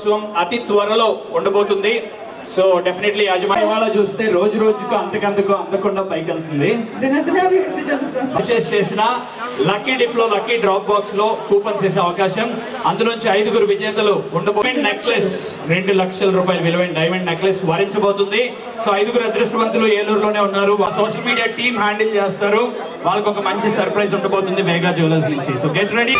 ప్రారంభోత్సవం అతి త్వరలో ఉండబోతుంది. సో డెఫినెట్లీ యాజమాన్య వాళ్ళ చూస్తే రోజు రోజుకు అంతకంతకు అందకుండా పైకి వెళ్తుంది పర్చేస్ చేసిన లక్కీ డిప్లో లక్కీ డ్రాప్ బాక్స్లో కూపన్స్ చేసే అవకాశం. అందులోంచి ఐదుగురు విజేతలు ఉండబోయే నెక్లెస్ రెండు లక్షల రూపాయలు విలువైన డైమండ్ నెక్లెస్ వరించబోతుంది. సో ఐదుగురు అదృష్టవంతులు ఏలూరులోనే ఉన్నారు. సోషల్ మీడియా టీం హ్యాండిల్ చేస్తారు. వాళ్ళకు ఒక మంచి సర్ప్రైజ్ ఉండబోతుంది మెగా జ్యువెలర్స్ నుంచి. సో గెట్ రెడీ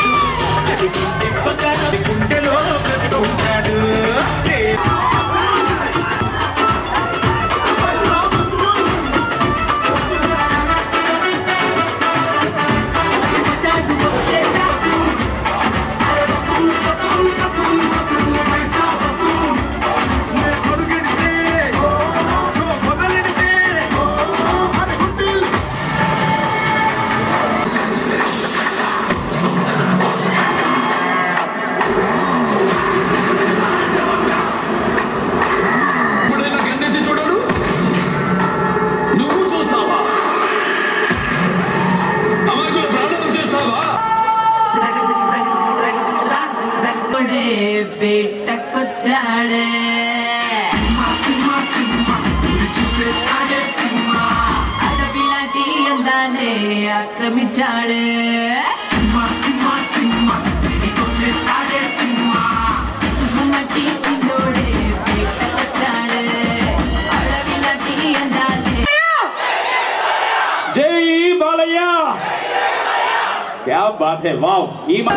బాత్ హై వావ్. ఈ మా-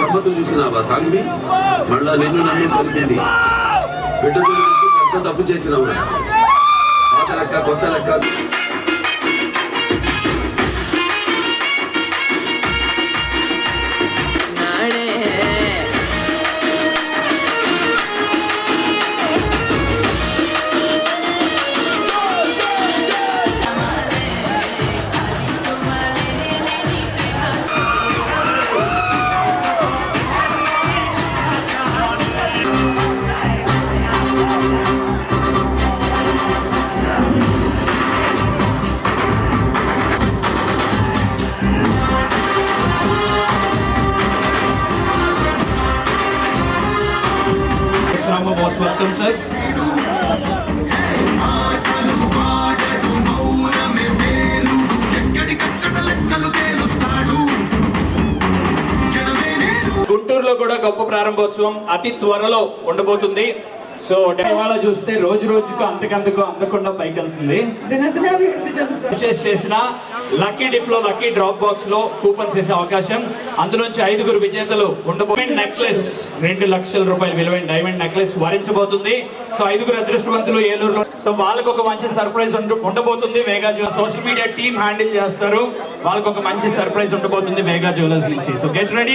గమ్మత్తు చూసినావా సాంగ్ని? మళ్ళా నిన్ను నన్ను కలిపింది బిడ్డ గురించి పెద్ద తప్పు చేసినావు పాత లెక్క కొత్త లెక్క. గుంటూరులో కూడా గొప్ప ప్రారంభోత్సవం అతి త్వరలో ఉండబోతుంది. సో ఇవాళ చూస్తే రోజు రోజుకు అంతకంతకు అందకుండా పైకి వెళ్తుంది పర్చేస్ చేసిన లక్కీ డిప్లో లక్కీ డ్రాప్ బాక్స్లో కూపన్స్ వేసే అవకాశం. అందులోంచి ఐదుగురు విజేతలు ఉండబోయే నెక్లెస్ రెండు లక్షల రూపాయల విలువైన డైమండ్ నెక్లెస్ వరించబోతుంది. సో ఐదుగురు అదృష్టవంతులు ఏలూరులో. సో వాళ్ళకి ఒక మంచి సర్ప్రైజ్ ఉండ- ఉండబోతుంది mega jewellers social media team handle చేస్తారు. వాళ్ళకి ఒక మంచి సర్ప్రైజ్ ఉండబోతుంది మెగా జ్యువెలర్స్ నుంచి. So get ready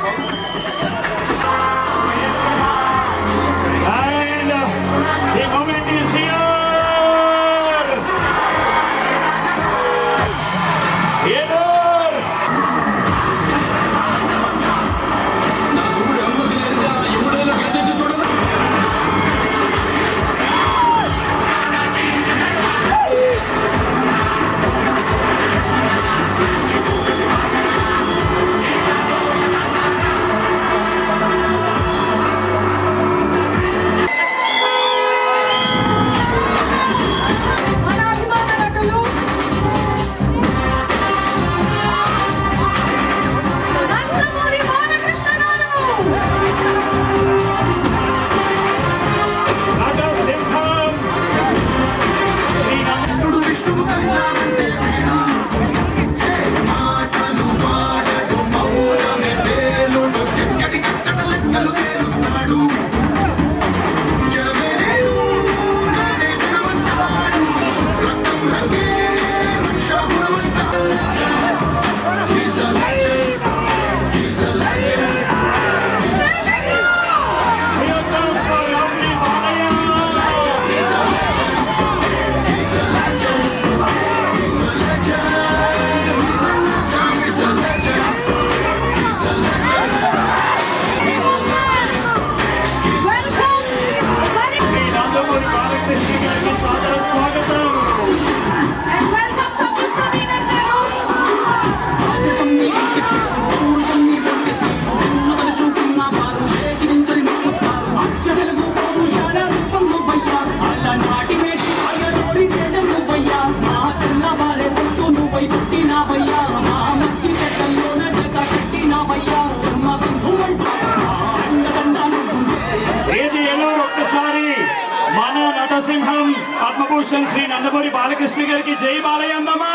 Padma Bhushan Shri Nandamuri Balakrishna గారికి జై బాలయ్య అందమ్మా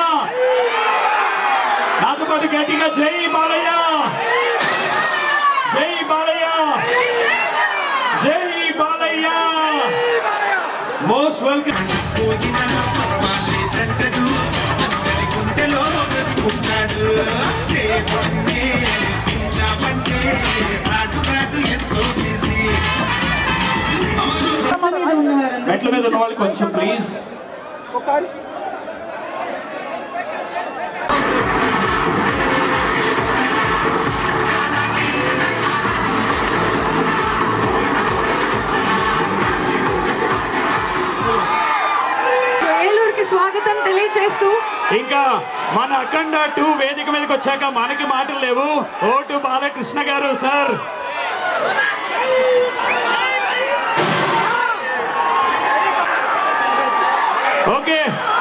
నాతో పాటు గట్టిగా జై బాలయ్య. జై బాలయ్య. జై బాలయ్య. Most welcome. పోయిన మెట్ల మీద ఉన్న వాళ్ళు కొంచెం ప్లీజ్ స్వాగతం తెలియచేస్తూ ఇంకా మన అఖండ టూ వేదిక మీదకి వచ్చాక మనకి మాటలు లేవు. ఓటు బాలకృష్ణ గారు సార్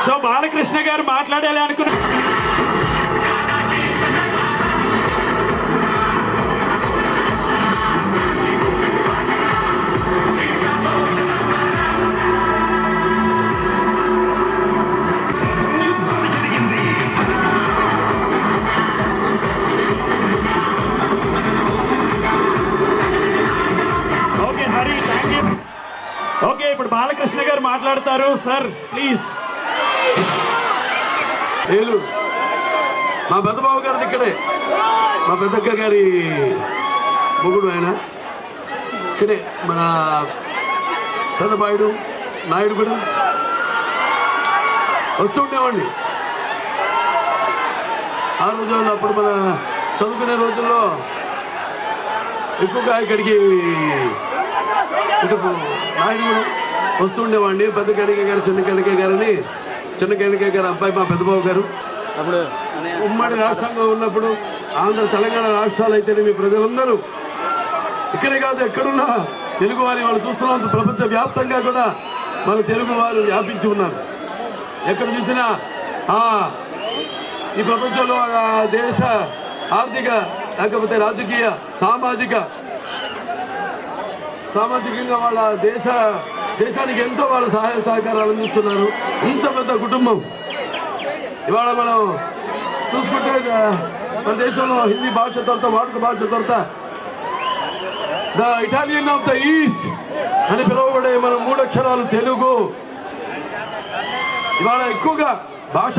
సో బాలకృష్ణ గారు మాట్లాడాలి అనుకున్నా okay Hari thank you okay ఇప్పుడు బాలకృష్ణ గారు మాట్లాడతారు. Sir please Eluru. మా పెద్దబాబు గారిది ఇక్కడే మా పెద్దక్క గారి మొగుడు ఆయన. ఇక్కడే మన పెద్దబాయుడు నాయుడు కూడా. వస్తూ ఉండేవాడిని. ఆ రోజుల్లో అప్పుడు మన చదువుకునే రోజుల్లో ఎక్కువగా ఇక్కడికి ఇటు నాయుడు కూడా పెద్ద కణిక గారు చిన్న కణిక గారని. చిన్న కణిక గారు అబ్బాయి మా పెద్దబాబు గారు. ఉమ్మడి రాష్ట్రంగా ఉన్నప్పుడు ఆంధ్ర తెలంగాణ రాష్ట్రాలు అయితేనే మీ ప్రజలందరూ. ఇక్కడే కాదు ఎక్కడున్నా తెలుగు వారి వాళ్ళు చూస్తున్నాం ప్రపంచ వ్యాప్తంగా కూడా మన తెలుగు వారు వ్యాపించి ఉన్నారు. ఎక్కడ చూసినా ఆ ఈ ప్రపంచంలో దేశ ఆర్థిక లేకపోతే రాజకీయ సామాజిక సామాజికంగా వాళ్ళ దేశ దేశానికి ఎంతో వాళ్ళ సహాయ సహకారాలు అందిస్తున్నారు. ఇంత పెద్ద కుటుంబం. ఇవాళ మనం చూసుకుంటే మన దేశంలో హిందీ భాష తర్వాత వాడుక భాష తర్వాత the Italian of the East అని పిలువబడే మన మూడక్షరాలు తెలుగు. ఇవాళ ఎక్కువగా భాష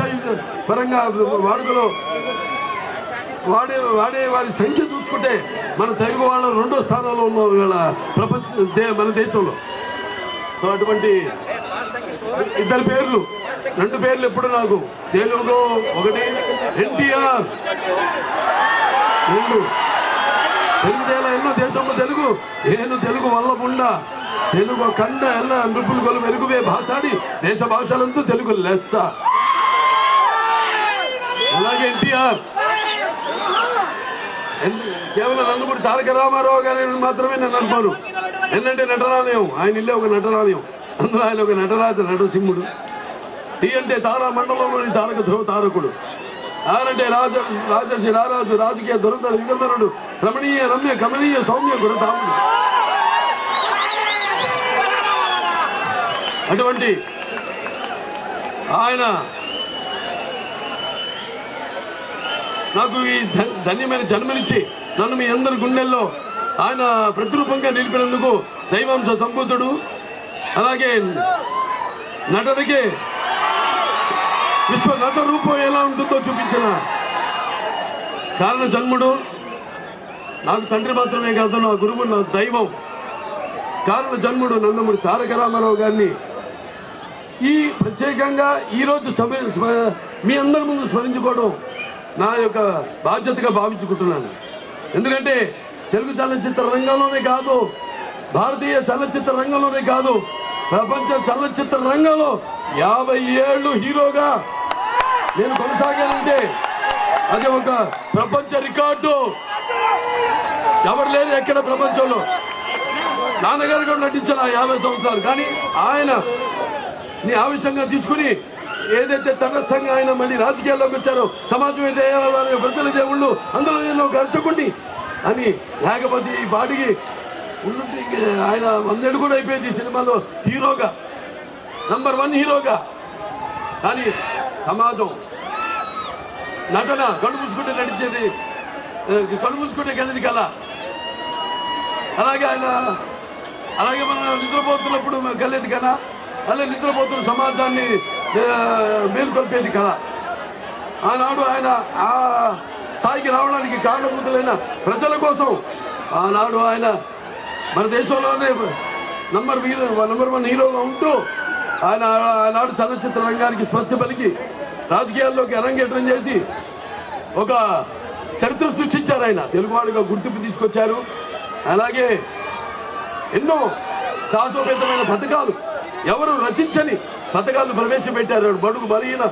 పరంగా వాడుకలో వాడే వాడే వారి సంఖ్య చూసుకుంటే మన తెలుగు వాళ్ళ రెండో స్థానంలో ఉన్నాం ఇవాళ ప్రపంచ దే మన దేశంలో. సో అటువంటి ఇద్దరు పేర్లు రెండు పేర్లు ఎప్పుడు నాకు? తెలుగు ఒకటి ఎన్టీఆర్. రెండు. తెలుగుదేల ఎన్నో దేశంలో తెలుగు. నేను తెలుగు వల్లపుండ తెలుగు కండ ఎల్ల నృపులు గొలు మెరుగువే భాషాడి దేశ భాషలంతా తెలుగు లెస్స. అలాగే ఎన్టీఆర్. ఎన్- కేవలం నందమూరి తారక రామారావు గారిని మాత్రమే నేను అనుకోను ఎన్నంటే నటనాలయం ఆయన ఇల్లే ఒక నటనాలయం అందులో ఆయన ఒక నటరాజ నటసింహుడు. టీ అంటే తారా మండలంలోని తారక ధ్రువ తారకుడు. ఆరంటే రాజ రాజర్షి రారాజు రాజకీయ దురంధర యుగంధరుడు రమణీయ రమ్య కమనీయ సౌమ్య గురతాముడు. అటువంటి ఆయన నాకు ఈ ధన్యమైన జన్మనిచ్చి నన్ను మీ అందరి గుండెల్లో ఆయన ప్రతిరూపంగా నిలిపినందుకు దైవాంశ సంభూతుడు అలాగే నటనకి విశ్వ నట రూపం ఎలా ఉంటుందో చూపించిన కారణ జన్ముడు నాకు తండ్రి మాత్రమే కాదు నా గురువు నా దైవం. కారణ జన్ముడు నందమూరి తారక రామారావు గారిని ఈ ప్రత్యేకంగా ఈరోజు సమ స్మ- మీ అందరి ముందు స్మరించుకోవడం నా యొక్క బాధ్యతగా భావించుకుంటున్నాను. ఎందుకంటే తెలుగు చలనచిత్ర రంగంలోనే కాదు భారతీయ చలనచిత్ర రంగంలోనే కాదు ప్రపంచ చలనచిత్ర రంగంలో యాభై ఏళ్ళు హీరోగా నేను కొనసాగానంటే అది ఒక ప్రపంచ రికార్డు. ఎవరు లేదు ఎక్కడ ప్రపంచంలో? నాన్నగారు కూడా నటించారు ఆ యాభై సంవత్సరాలు. కానీ ఆయన నీ ఆవేశంగా తీసుకుని ఏదైతే తటస్థంగా ఆయన మళ్ళీ రాజకీయాల్లోకి వచ్చారో సమాజం ఏదైనా ప్రజల దేవుళ్ళు అందులో నేను ఒక అని లేకపోతే ఈ పాటికి ఉండుంటే ఆయన వందేళ్ళు కూడా అయిపోయింది ఈ సినిమాలో హీరోగా. నంబర్ వన్ హీరోగా. కానీ సమాజం నటన కళ్ళు మూసుకుంటే నడిచేది కళ్ళు మూసుకుంటే కలిది కళ. అలాగే ఆయన అలాగే మనం నిద్రపోతున్నప్పుడు కలిగేది కళ. అలాగే నిద్రపోతున్న సమాజాన్ని ఆ, మేల్కొల్పేది కళ. ఆనాడు ఆయన ఆ స్థాయికి రావడానికి కారణభూతులైన ప్రజల కోసం ఆనాడు ఆయన మన దేశంలోనే నంబర్ హీరో నంబర్ వన్ హీరోగా ఉంటూ ఆయన ఆనాడు చలనచిత్ర రంగానికి స్పష్ట పలికి రాజకీయాల్లోకి అరంగేట్రం చేసి ఒక చరిత్ర సృష్టించారు ఆయన. తెలుగువాడిగా గుర్తింపు తీసుకొచ్చారు. అలాగే ఎన్నో సాహసోపేతమైన పథకాలు ఎవరు రచించని పథకాలను ప్రవేశపెట్టారు. బడుగు బలహీన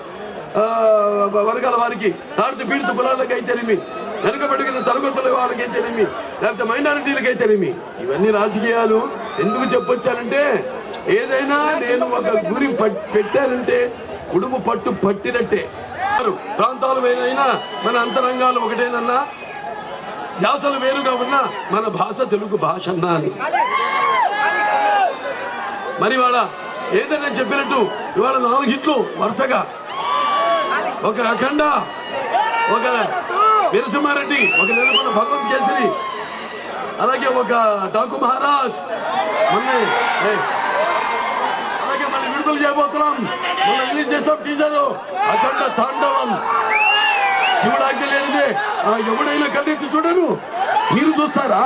వర్గాల వారికి తాడుతూ పీడిత కులాలకు అయితేనేమి వెనుకబడిన తరగతుల వాళ్ళకి అయితేనేమి లేకపోతే మైనారిటీలకు అయితేనేమి ఇవన్నీ రాజకీయాలు. ఎందుకు చెప్పొచ్చానంటే ఏదైనా నేను ఒక గురి పెట్టానంటే ఉడుము పట్టు పట్టినట్టే. ప్రాంతాలు వేరైనా మన అంతరంగాలు ఒకటేనన్నా యాసలు వేరుగా ఉన్న మన భాష తెలుగు భాష అన్నాను. మరి వాళ్ళ ఏదైనా చెప్పినట్టు ఇవాళ నాలుగిట్లు వరుసగా. ఒక అఖండ ఒక వీరసింహారెడ్డి ఒక నిలబడిన భగవంత్ కేసరి అలాగే ఒక డాకు మహారాజ్. మళ్ళీ అలాగే మళ్ళీ విడుదల చేయబోతున్నాం. మన రిలీజ్ చేస్తాం టీజర్ అఖండ తాండవం. శివుడు ఆజ్ఞ లేనిదే ఎవడైనా కన్నెత్తి చూడను మీరు చూస్తారా?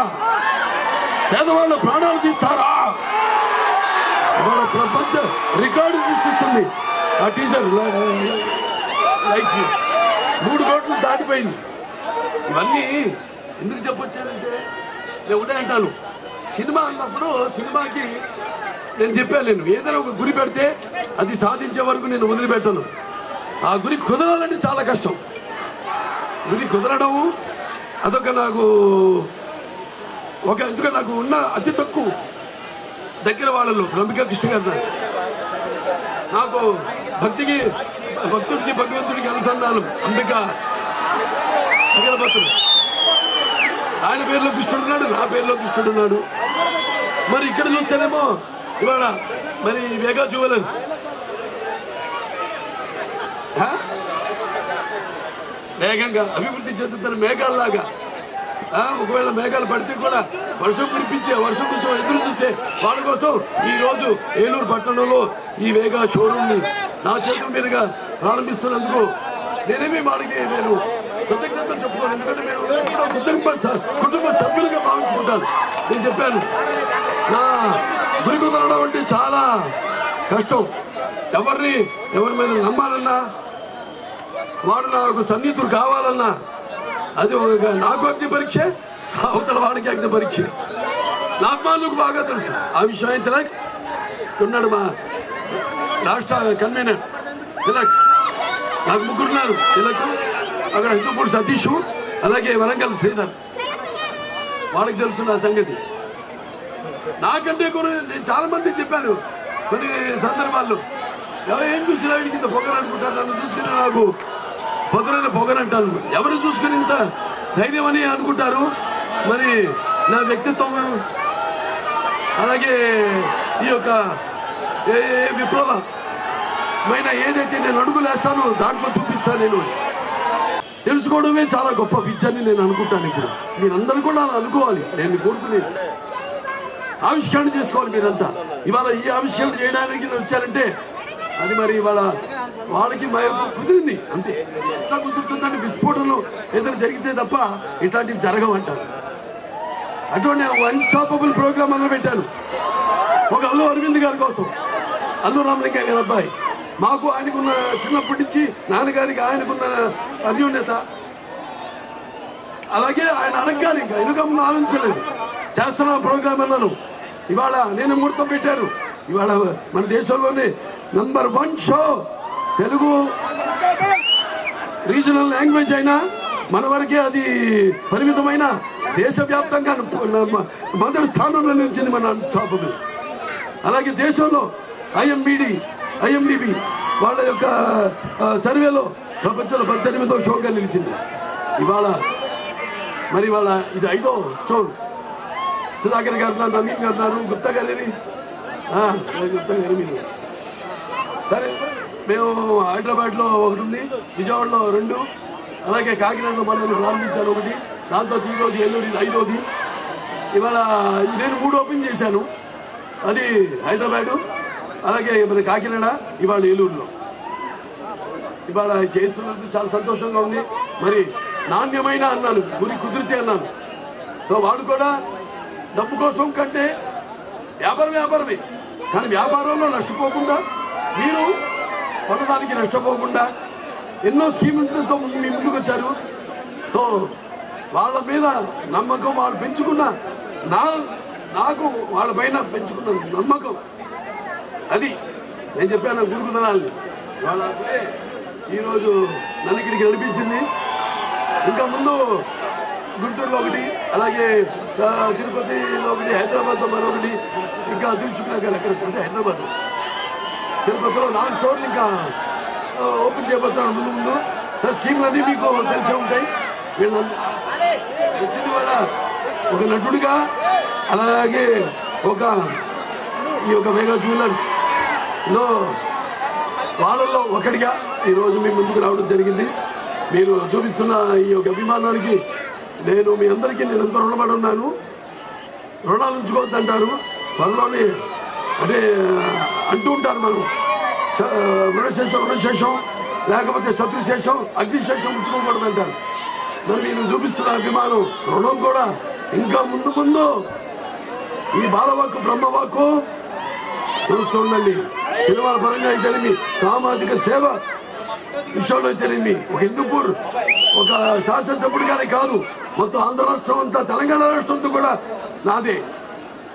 పేదవాళ్ళ ప్రాణాలు తీస్తారా? మన ప్రపంచ రికార్డు సృష్టిస్తుంది. ఆ టీజర్ లైక్స్ మూడు కోట్లు దాటిపోయింది. ఇవన్నీ ఎందుకు చెప్పొచ్చానంటే నేను ఒకటే అంటాను సినిమా అన్నప్పుడు సినిమాకి నేను చెప్పాను నేను ఏదైనా ఒక గురి పెడితే అది సాధించే వరకు నేను వదిలిపెట్టను. ఆ గురి కుదరాలంటే చాలా కష్టం. గురి కుదరడం అదొక నాకు ఒక ఎందుకంటే నాకు ఉన్న అతి తక్కువ దగ్గర వాళ్ళలో రమిక కృష్ణ గారు. నాకు భక్తికి భక్తుడికి భగవంతుడికి అనుసంధానం అంబిక. అగరబత్తులు ఆయన పేరులో కృష్ణుడు ఉన్నాడు నా పేరులో కృష్ణుడు ఉన్నాడు. మరి ఇక్కడ చూస్తేనేమో ఇవాళ మరి వేగా జ్యువెలర్స్ వేగంగా అభివృద్ధి చెందుతున్న మేఘాల్లాగా. ఆ, ఒకవేళ మేఘాలు పడితే కూడా వర్షం కురిపించే వర్షం కోసం ఎదురు చూసే వాళ్ళ కోసం ఈ రోజు ఏలూరు పట్టణంలో ఈ వేగా షోరూమ్ని నా చేతుల మీదుగా ప్రారంభిస్తున్నందుకు నేనేమి వాడికి నేను కృతజ్ఞతలు చెప్పుకోను ఎందుకంటే నేను కుటుంబ కుటుంబ సభ్యులుగా భావించుకుంటాను. నేను చెప్పాను. నా గురి అంటే చాలా కష్టం. ఎవరిని ఎవరి మీద నమ్మాలన్నా వాడు నా ఒక సన్నిహితుడు కావాలన్నా అది ఒక నాకు అగ్ని పరీక్ష అవతల వాడికి అగ్ని పరీక్ష. నాకు బాగా తెలుసు. ఆ విషయం అయితే తిలక్ ఉన్నాడు మా రాష్ట్ర కన్వీనర్. తిలక్ నాకు ముగ్గురున్నారు తిలక్ అక్కడ హిందూపూడి సతీష్ అలాగే వరంగల్ శ్రీధర్. వాళ్ళకి తెలుసు నా సంగతి. నాకంటే కూడా నేను చాలా మంది చెప్పాను కొన్ని సందర్భాల్లో. ఎవరు ఏం చూసినా వీడికి ఇంత పొగరు అనుకుంటారు నన్ను చూసుకుని నాకు పొగరైన పొగరు అంటాను ఎవరు చూసుకుని ఇంత ధైర్యం అని అనుకుంటారు? మరి నా వ్యక్తిత్వం అలాగే ఈ యొక్క విప్లవ ఏ ఏదైతే నేను అడుగులేస్తాను దాంట్లో చూపిస్తాను నేను. తెలుసుకోవడమే చాలా గొప్ప విద్య అని నేను అనుకుంటాను ఇప్పుడు. మీరందరూ కూడా అలా అనుకోవాలి. నేను కోరుకునేది. ఆవిష్కరణ చేసుకోవాలి మీరంతా. ఇవాళ ఈ ఆవిష్కరణ చేయడానికి నేను వచ్చానంటే అది మరి ఇవాళ వాళ్ళకి కుదిరింది. అంతే. అది ఎట్లా కుదురుతుందంటే విస్ఫోటనలు ఏదైనా జరిగితే తప్ప ఇట్లాంటివి జరగవంటారు అటువంటి అన్స్టాపబుల్ ప్రోగ్రామ్ మొదలు పెట్టాను. ఒక అల్లు అరవింద్ గారి కోసం. అల్లు రామలింగ గారి అబ్బాయి. మాకు ఆయనకున్న చిన్నప్పటి నుంచి నాన్నగారికి ఆయనకున్న అన్యోన్యత అలాగే ఆయన అడగగానే ఇంకా వెనుక ముందు ఆలోచించలేదు చేస్తున్న ప్రోగ్రామ్ అన్నాను ఇవాళ నేను ముహూర్తం పెట్టారు ఇవాళ మన దేశంలోనే number one show Telugu regional language అయినా మన వరకే అది పరిమితమైన దేశవ్యాప్తంగా మొదటి స్థానంలో నిలిచింది మన అన్స్టాపబుల్ అలాగే దేశంలో ఐఎంబిడి ఐఎండిబి వాళ్ళ యొక్క సర్వేలో ప్రపంచంలో పద్దెనిమిదో షోగా నిలిచింది. ఇవాళ మరి ఇవాళ ఇది ఐదో షో. సుధాకర్ గారు ఉన్నారు నవీన్ గారు ఉన్నారు గుప్తా గారి గుప్తా గారు మీరు. మేము హైదరాబాద్లో ఒకటి ఉంది విజయవాడలో రెండు అలాగే కాకినాడలో మనల్ని ప్రారంభించాను ఒకటి దాంతో ఈరోజు ఏలూరు ఇది ఐదోది. ఇవాళ నేను మూడు ఓపెన్ చేశాను. అది హైదరాబాదు అలాగే మన కాకినాడ ఇవాళ ఏలూరులో. ఇవాళ చేస్తున్నందుకు చాలా సంతోషంగా ఉంది. మరి నాణ్యమైన అన్నాను గురి కుదిరితే అన్నాను సో వాడు కూడా డబ్బు కోసం కంటే వ్యాపారం వ్యాపారమే. కానీ వ్యాపారంలో నష్టపోకుండా మీరు కొనడానికి నష్టపోకుండా ఎన్నో స్కీములతో మీ ముందుకు వచ్చారు సో వాళ్ళ మీద నమ్మకం వాళ్ళు పెంచుకున్న నా నాకు వాళ్ళ పైన పెంచుకున్న నమ్మకం. అది నేను చెప్పాను గురుకుదనాలని వాళ్ళే ఈరోజు నన్ను ఇక్కడికి నడిపించింది. ఇంకా ముందు గుంటూరులో ఒకటి అలాగే తిరుపతిలో ఒకటి హైదరాబాద్లో మరొకటి ఇంకా తిరుచుకున్నాక అక్కడ అంటే హైదరాబాద్. తిరుపతిలో నాలుగు స్టోర్లు ఇంకా ఓపెన్ చేయబోతున్నాను ముందు ముందు. సార్ స్కీమ్లన్నీ మీకు తెలిసే ఉంటాయి. వీళ్ళ వచ్చింది వాళ్ళ ఒక నటుడిగా అలాగే ఒక ఈ యొక్క మెగా జ్యువెలర్స్. లో వాళ్ళల్లో ఒకటిగా ఈరోజు మీ ముందుకు రావడం జరిగింది. మీరు చూపిస్తున్న ఈ యొక్క అభిమానానికి నేను మీ అందరికీ నేను ఎంతో రుణపడి ఉన్నాను. రుణాలు ఉంచుకోవద్దంటారు. త్వరలోనే అంటే అంటూ ఉంటారు మనం. రుణశేషం రుణశేషం లేకపోతే శత్రుశేషం అగ్నిశేషం ఉంచుకోకూడదంటారు. మరి మీరు చూపిస్తున్న అభిమానం రుణం కూడా ఇంకా ముందు ముందు ఈ బాలవాక్కు చూస్తూ చూస్తుండండి సినిమాల పరంగా అయితేనేమి సామాజిక సేవ విషయంలో అయితేనేమి ఒక హిందూపూర్ ఒక శాసనసభ్యుడిగానే కాదు. మొత్తం ఆంధ్ర రాష్ట్రం అంతా తెలంగాణ రాష్ట్రంతో కూడా నాదే.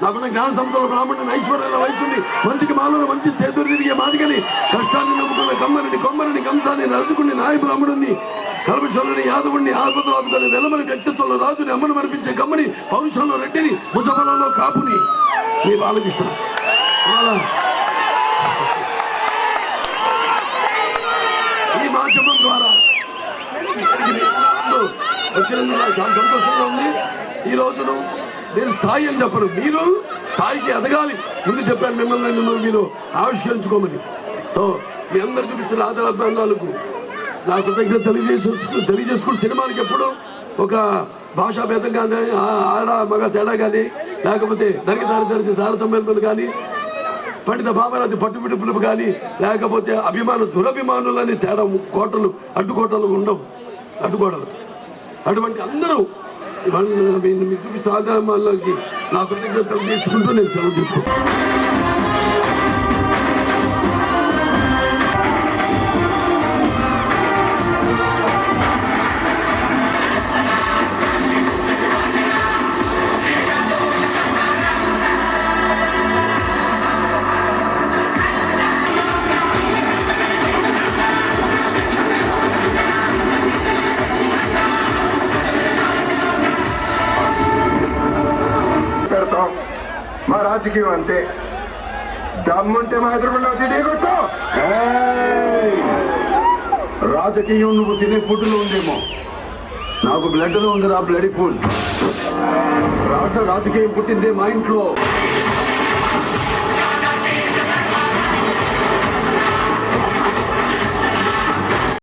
నాకున్న జ్ఞాన సంపదలు బ్రాహ్మణుని ఐశ్వర్యాల వయసుని మంచికి మాలను మంచి చేతులు తిరిగే మాదిగని కష్టాన్ని నమ్ముకున్న కమ్మరిని కొమ్మరిని కంసాన్ని నలుచుకుని నాయ బ్రాహ్మణుని కల్పశులని యాదవుణ్ణి ఆపదలు వెలమని వ్యక్తిత్వంలో రాజుని అమ్మను మరిపించే కమ్మని పౌరుషంలో రెడ్డిని ముజబలలో కాపుని. మీ బాలకృష్ణ ఈ మాధ్యమం ద్వారా వచ్చినందుకు నాకు చాలా సంతోషంగా ఉంది. ఈ రోజును నేను స్థాయి అని చెప్పను. మీరు స్థాయికి ఎదగాలి. ముందు చెప్పాను మిమ్మల్ని మీరు ఆవిష్కరించుకోమని. సో మీ అందరు చూపిస్తున్న ఆదరాభిమానాలకు నా కృతజ్ఞత తెలియజేసు తెలియజేసుకుని సినిమానికి ఎప్పుడు ఒక భాషా భేదం కానీ ఆ- ఆడ మగ తేడా కానీ లేకపోతే దానికి దారి దానికి తారతమ్యం కానీ పండిత భామరాజు పట్టుబిడుపులు కానీ లేకపోతే అభిమాన దురభిమానులని తేడా కోటలు అడ్డుకోటలు ఉండవు అడ్డుకోటలు అటువంటి అందరూ మీకు చూపి సాధారణకి నా కృతజ్ఞతలు తీసుకుంటూ నేను సెలవు తీసుకుంటాను రాజకీయం అంతే. దమ్ముంటే మా సిటీ కొట్టు. రాజకీయం నువ్వు తినే ఫుడ్లో ఉందేమో. నాకు బ్లడ్లో ఉంది నా బ్లడ్ ఫుడ్ రాష్ట్ర రాజకీయం పుట్టిందే మా ఇంట్లో.